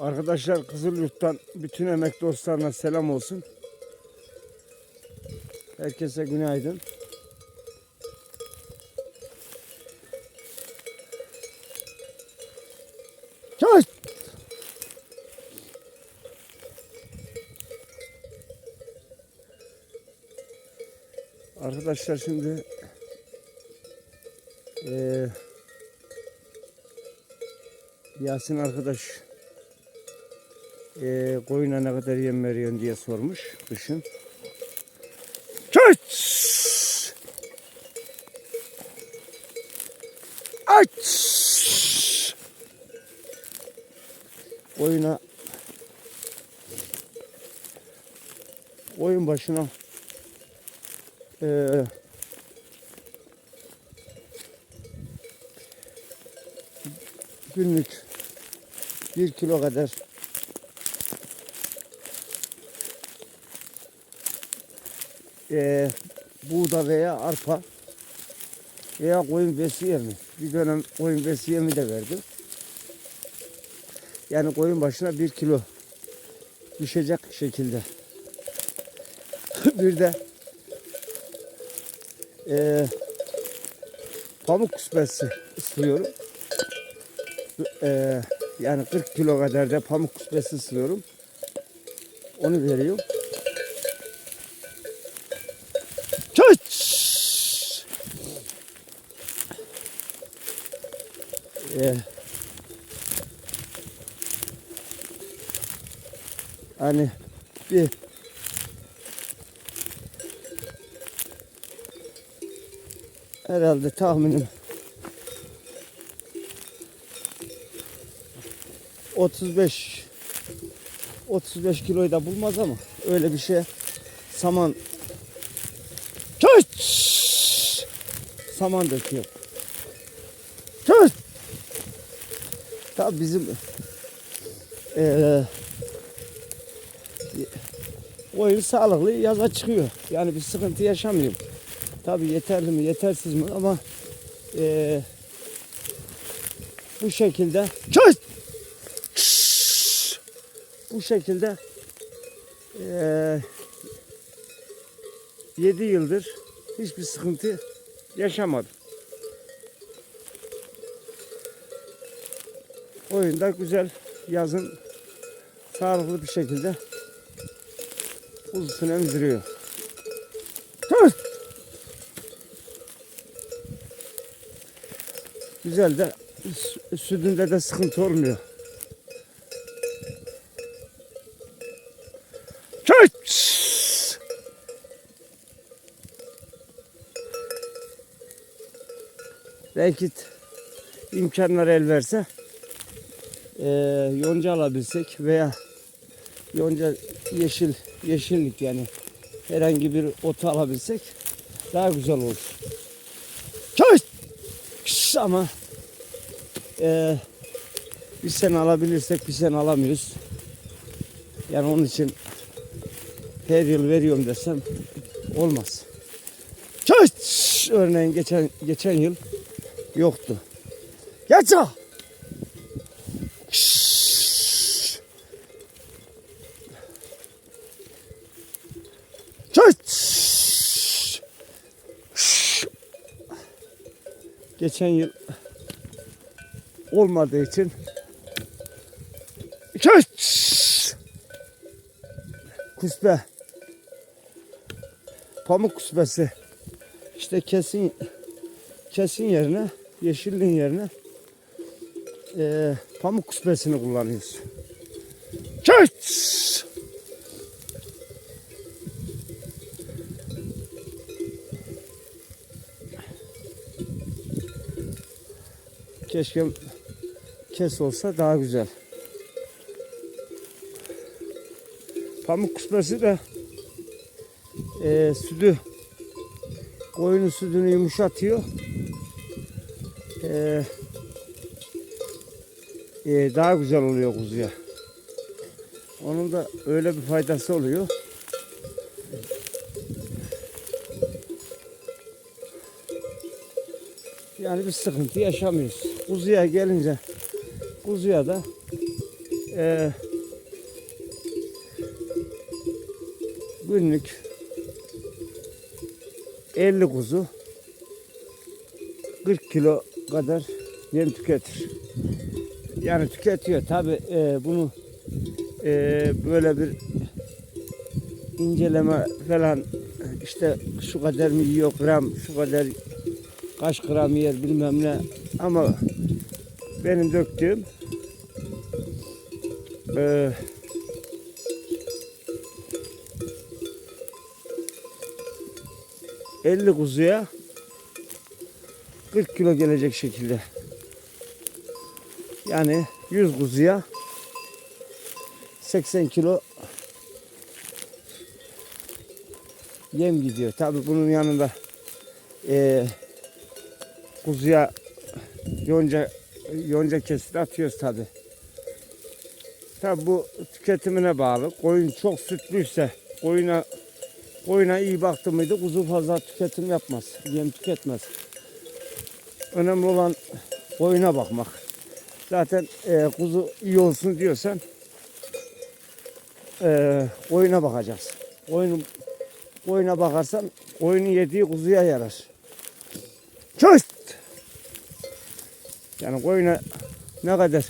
Arkadaşlar Kızılyurt'tan bütün emek dostlarına selam olsun. Herkese günaydın. Çay! Arkadaşlar şimdi eee Yasin arkadaş eee koyuna ne kadar yem veriyorsun diye sormuş kışın. Çöç! Aç! Koyuna koyun başına eee günlük bir kilo kadar eee buğda veya arpa veya koyun besi yemi. Bir dönem koyun besi yemi de verdim. Yani koyun başına bir kilo düşecek şekilde. bir de eee pamuk küspesi ıslıyorum. Eee yani 40 kilo kadar da pamuk küspesi ıslıyorum. Onu veriyorum. Çöç! Eee hani bir herhalde tahminim 35 35 kiloyu da bulmaz ama öyle bir şey saman Çöç! saman döküyor. Çöç! Tabii bizim eee oyun sağlıklı yaza çıkıyor. Yani bir sıkıntı yaşamıyorum. Tabii yeterli mi yetersiz mi ama eee, bu şekilde Çöz! bu şekilde eee 7 yıldır hiçbir sıkıntı yaşamadım. Oyunda güzel yazın sağlıklı bir şekilde uzun emziriyor. Güzel de sü- sütünde de sıkıntı olmuyor. Belki imkanlar el verse eee yonca alabilsek veya yonca yeşil yeşillik yani herhangi bir otu alabilsek daha güzel olur. Şş, Ama eee bir sene alabilirsek bir sene alamıyoruz. Yani onun için her yıl veriyorum desem olmaz. Şş, Örneğin geçen geçen yıl yoktu. Geç ya! Şşş! Çöç! Geçen yıl olmadığı için Çöç! Kuspe Pamuk kuspesi işte kesin kesin yerine yeşilliğin yerine eee pamuk kuspesini kullanıyoruz. Çöç! Keşke kes olsa daha güzel. Pamuk kuspesi de eee sütü koyunun sütünü yumuşatıyor. Eee eee, daha güzel oluyor kuzuya. Onun da öyle bir faydası oluyor. Yani bir sıkıntı yaşamıyoruz. Kuzuya gelince kuzuya da e, günlük 50 kuzu 40 kilo kadar yem tüketir. Yani tüketiyor. Tabi bunu e, böyle bir inceleme falan işte şu kadar mı yiyor gram, şu kadar kaç gram yer bilmem ne ama benim döktüğüm e, ...50 kuzuya 40 kilo gelecek şekilde. Yani 100 kuzuya 80 kilo yem gidiyor. Tabi bunun yanında eee kuzuya yonca yonca kesit atıyoruz tabi. Tabi bu tüketimine bağlı. Koyun çok sütlüyse koyuna koyuna iyi baktı mıydı kuzu fazla tüketim yapmaz. Yem tüketmez. Önemli olan koyuna bakmak. Zaten e, kuzu iyi olsun diyorsan e, koyuna bakacaksın. Koyunun koyuna bakarsan koyunun yediği kuzuya yarar. Yani koyuna ne kadar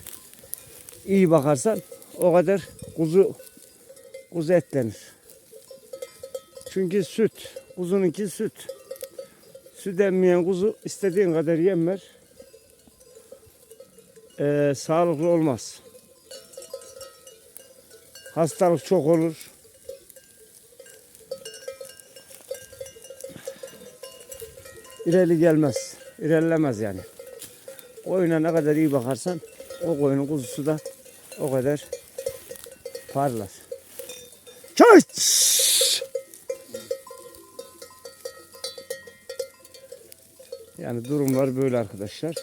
iyi bakarsan o kadar kuzu kuzu etlenir. Çünkü süt, kuzununki süt. Süt emmeyen kuzu istediğin kadar yem ver. Ee, sağlıklı olmaz. Hastalık çok olur. İleri gelmez. İlerlemez yani. Koyuna ne kadar iyi bakarsan o koyunun kuzusu da o kadar parlar. Çöş! Yani durumlar böyle arkadaşlar.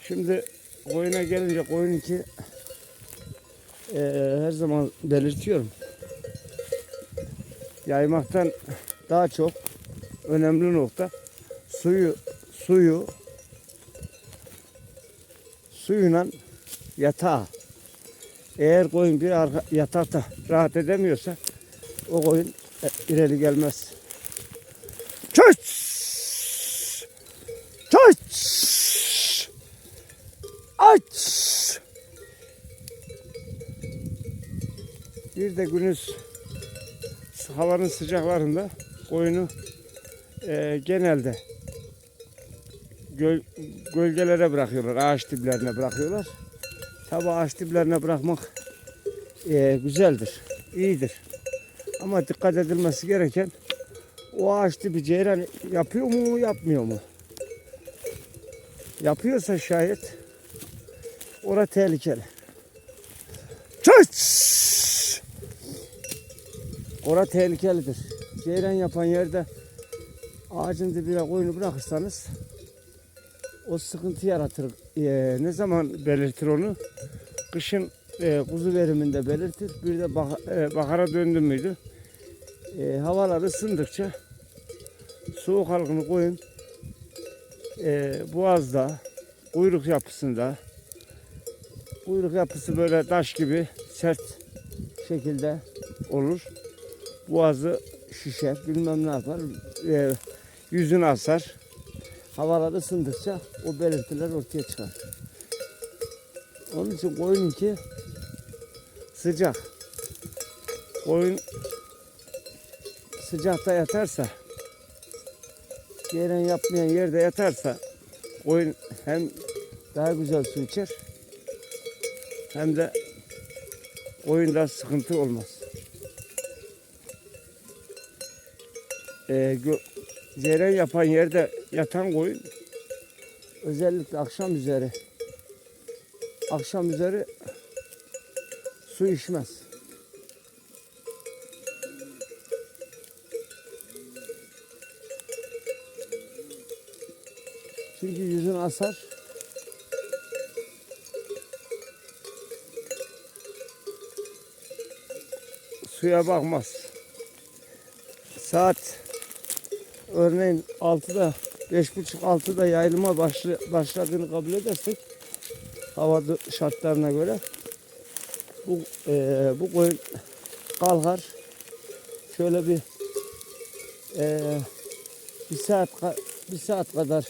Şimdi koyuna gelince koyun eee, her zaman belirtiyorum. Yaymaktan daha çok önemli nokta suyu suyu suyla yatağı. Eğer koyun bir arka, yatakta rahat edemiyorsa o koyun e, ileri gelmez. Çöç! Çöç! Aç! Bir de günüz havanın sıcaklarında koyunu e, genelde göl, gölgelere bırakıyorlar. Ağaç diplerine bırakıyorlar. Tabi ağaç diplerine bırakmak e, güzeldir, iyidir. Ama dikkat edilmesi gereken o ağaç dibi ceyran yapıyor mu yapmıyor mu? Yapıyorsa şayet ora tehlikeli. Çöç! Ora tehlikelidir. Ceyran yapan yerde ağacın dibine koyunu bırakırsanız o sıkıntı yaratır. Ee, ne zaman belirtir onu? Kışın e, kuzu veriminde belirtir. Bir de bak, e, bahara döndü müydü? E, havalar ısındıkça soğuk halkını koyun e, boğazda, kuyruk yapısında kuyruk yapısı böyle taş gibi sert şekilde olur. Boğazı şişer, bilmem ne yapar. E, yüzünü asar. Havalar ısındıkça o belirtiler ortaya çıkar. Onun için koyun ki sıcak. Koyun sıcakta yatarsa, yeren yapmayan yerde yatarsa koyun hem daha güzel su içer hem de koyunda sıkıntı olmaz. Ee, Ceyran yapan yerde yatan koyun özellikle akşam üzeri akşam üzeri su içmez. Çünkü yüzün asar. Suya bakmaz. Saat örneğin 6'da 5.30-6'da yayılıma başlı, başladığını kabul edersek hava şartlarına göre bu eee, bu koyun kalkar şöyle bir eee, bir saat bir saat kadar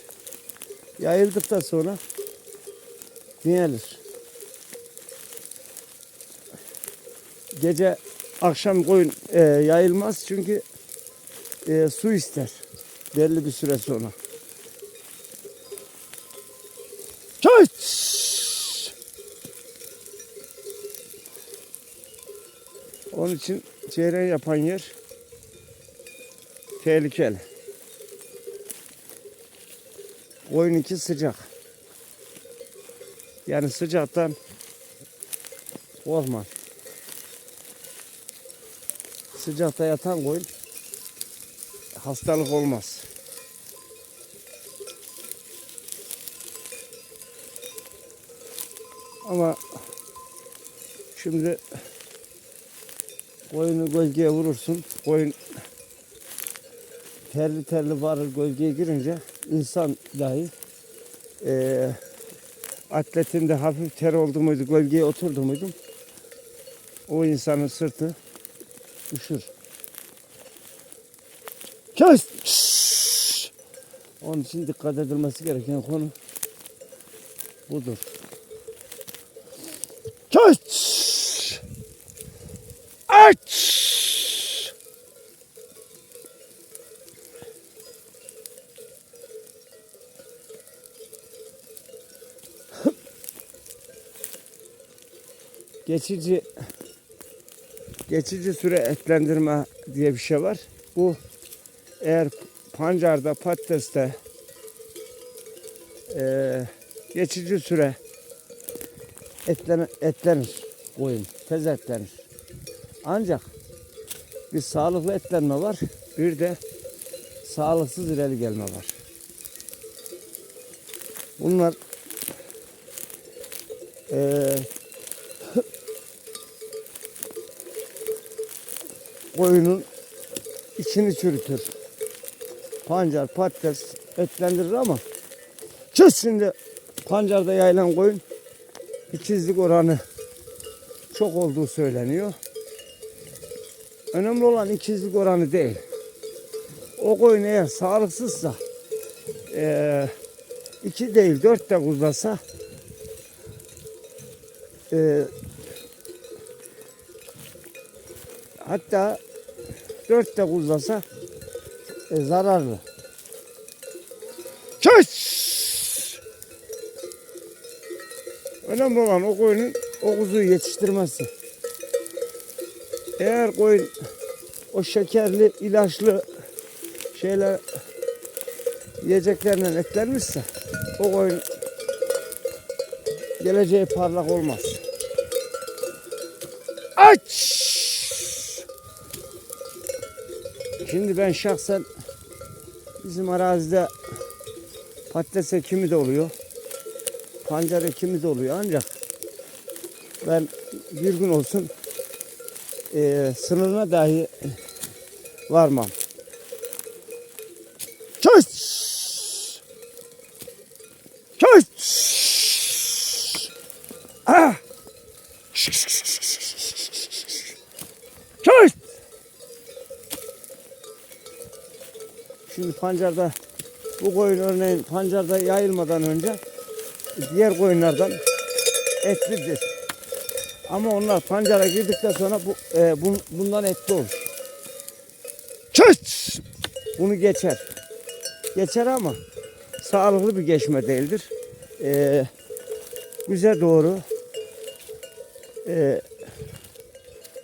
yayıldıktan sonra dinlenir. Gece akşam koyun eee, yayılmaz çünkü eee, su ister belli bir süre sonra. Çay! Onun için ceyran yapan yer tehlikeli. Koyun içi sıcak. Yani sıcaktan korkma. Sıcakta yatan koyun hastalık olmaz. Ama şimdi koyunu gölgeye vurursun. Koyun terli terli varır gölgeye girince insan dahi eee atletinde hafif ter oldu muydu, gölgeye oturdu muydu o insanın sırtı üşür. Kes! Şşş! Onun için dikkat edilmesi gereken konu budur. Kes! Aç! Geçici geçici süre etlendirme diye bir şey var. Bu eğer pancarda, patateste eee, geçici süre etlen, etlenir koyun. Tez etlenir. Ancak bir sağlıklı etlenme var. Bir de sağlıksız ileri gelme var. Bunlar eee koyunun içini çürütür. Pancar, patates etlendirir ama çöz şimdi pancarda yayılan koyun ikizlik oranı çok olduğu söyleniyor. Önemli olan ikizlik oranı değil. O koyun eğer sağlıksızsa eee iki değil dört de kuzlasa eee hatta dört de kuzlasa e, zararlı. Çöz! Önemli olan o koyunun o kuzuyu yetiştirmesi. Eğer koyun o şekerli, ilaçlı şeyler yiyeceklerle etlenmişse o koyun geleceği parlak olmaz. Aç! Şimdi ben şahsen bizim arazide patates ekimi de oluyor. Pancar ekimi de oluyor ancak ben bir gün olsun eee sınırına dahi varmam. Pancarda bu koyun örneğin pancarda yayılmadan önce diğer koyunlardan etlidir. Ama onlar pancara girdikten sonra bu, e, bun- bundan etli olur. Çöz! Bunu geçer. Geçer ama sağlıklı bir geçme değildir. E, bize doğru e,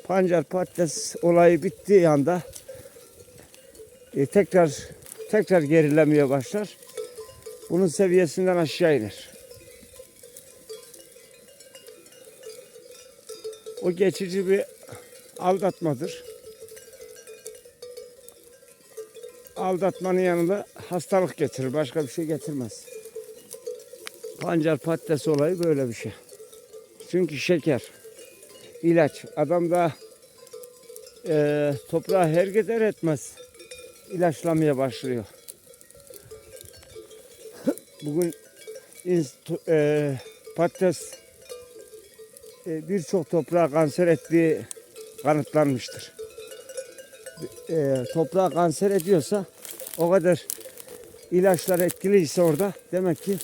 pancar patates olayı bittiği anda e, tekrar tekrar gerilemeye başlar. Bunun seviyesinden aşağı iner. O geçici bir aldatmadır. Aldatmanın yanında hastalık getirir. Başka bir şey getirmez. Pancar patates olayı böyle bir şey. Çünkü şeker, ilaç. Adam da e, toprağı her gider etmez ilaçlamaya başlıyor. bugün e, patates e, birçok toprağa kanser ettiği kanıtlanmıştır. E, toprağa kanser ediyorsa o kadar ilaçlar etkiliyse orada demek ki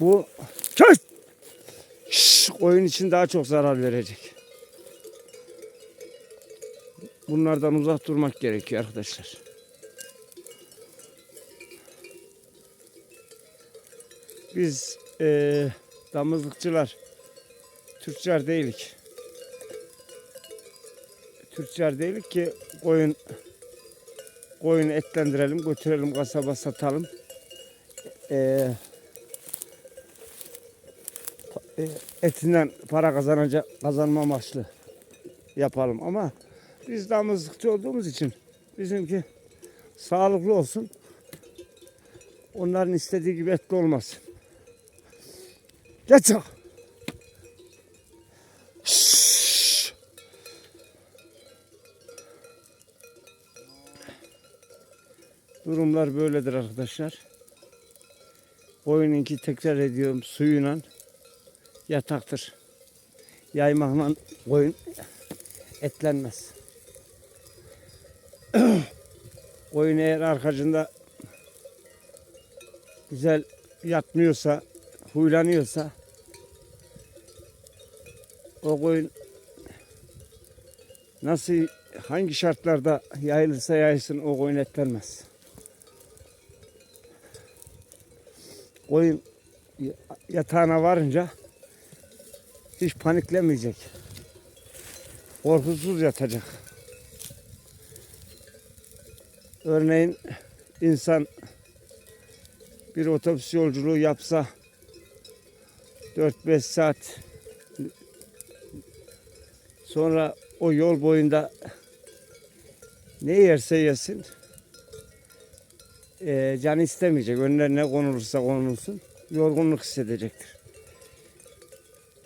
bu! Şşş, koyun için daha çok zarar verecek. Bunlardan uzak durmak gerekiyor arkadaşlar. Biz eee damızlıkçılar tüccar değilik. Tüccar değilik ki koyun koyunu etlendirelim, götürelim kasaba satalım. Eee e, etinden para kazanacak kazanma amaçlı yapalım ama biz damızlıkçı olduğumuz için bizimki sağlıklı olsun. Onların istediği gibi etli olmasın. Geç. Şşş. Durumlar böyledir arkadaşlar. Oyununki tekrar ediyorum suyuyla yataktır. Yaymakla koyun etlenmez. Koyun eğer arkacında güzel yatmıyorsa, huylanıyorsa o koyun nasıl hangi şartlarda yayılırsa yaysın o koyun etlenmez. Koyun yatağına varınca hiç paniklemeyecek. Korkusuz yatacak. Örneğin insan bir otobüs yolculuğu yapsa 4-5 saat sonra o yol boyunda ne yerse yesin eee canı istemeyecek. Önüne ne konulursa konulsun yorgunluk hissedecektir.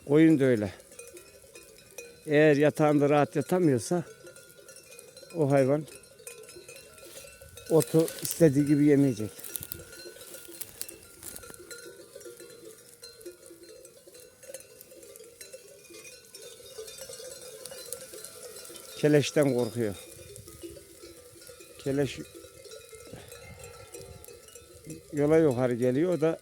Koyun da öyle. Eğer yatağında rahat yatamıyorsa o hayvan otu istediği gibi yemeyecek. Keleşten korkuyor. Keleş yola yukarı geliyor da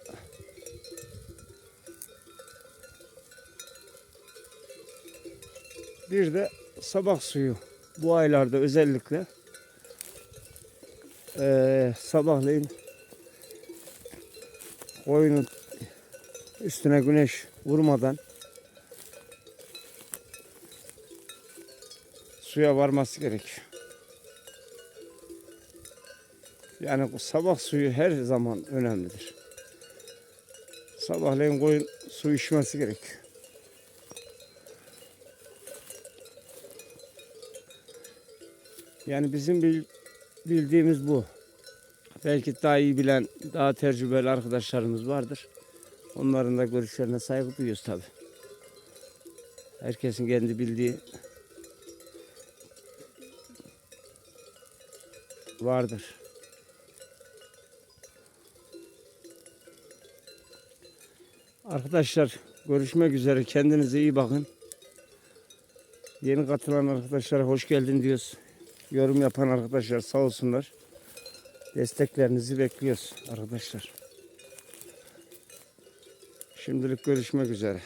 Bir de sabah suyu. Bu aylarda özellikle eee sabahleyin koyunun üstüne güneş vurmadan suya varması gerekiyor. Yani sabah suyu her zaman önemlidir. Sabahleyin koyun su içmesi gerekiyor. Yani bizim bil- bildiğimiz bu. Belki daha iyi bilen, daha tecrübeli arkadaşlarımız vardır. Onların da görüşlerine saygı duyuyoruz tabi. Herkesin kendi bildiği vardır. Arkadaşlar görüşmek üzere. Kendinize iyi bakın. Yeni katılan arkadaşlara hoş geldin diyoruz. Yorum yapan arkadaşlar sağ olsunlar. Desteklerinizi bekliyoruz arkadaşlar. Şimdilik görüşmek üzere.